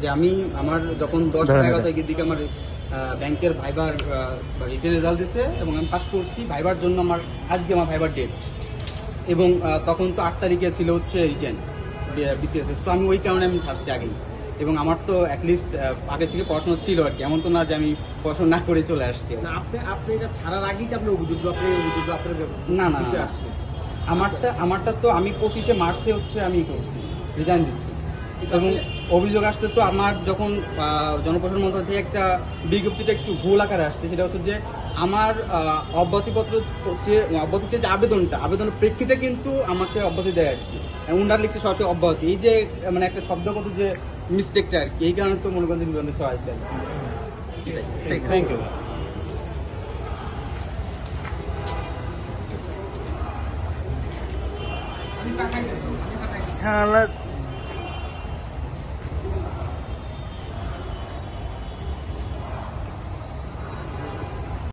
যে আমি আমার যখন দশ এগারো তারিখের দিকে আমার ব্যাংকের ভাইবার রিটেন রেজাল্ট দিছে এবং আমি পাস করছি ভাইবার জন্য আমার আজকে আমার ভাইবার ডেট এবং তখন তো আট তারিখে ছিল হচ্ছে রিটেন বিসিএস তো আমি ওই কারণে আমি ছাড়ছি আগেই। এবং আমার তো অ্যাটলিস্ট আগে থেকে পড়াশোনা ছিল আর কি। এমন তো না যে আমি পড়াশোনা না করে চলে আসছি না, আপনি আপনি এটা ছাড়ার আগেই তো আপনার অভিযোগ আপনি অভিযোগ আপনার না না, আমারটা আমারটা তো আমি পঁচিশে মার্চে হচ্ছে আমি করছি রিজাইন দিচ্ছি। এবং অভিযোগ আসছে তো আমার যখন জনপ্রশাসন মন্ত্রণালয় থেকে একটা বিজ্ঞপ্তিটা একটু ভুল আকারে আসছে সেটা হচ্ছে যে আমার অব্যাহতিপত্র হচ্ছে অব্যাহতিতে যে আবেদনটা আবেদনের প্রেক্ষিতে কিন্তু আমাকে অব্যাহতি দেয় আর কি উন্ডার লিখছে সরাসরি অব্যাহতি। এই যে মানে একটা শব্দগত যে মিস্টেকটা আর কি এই কারণে তো মনে করেন যে কি এটাই। থ্যাংক ইউ শালা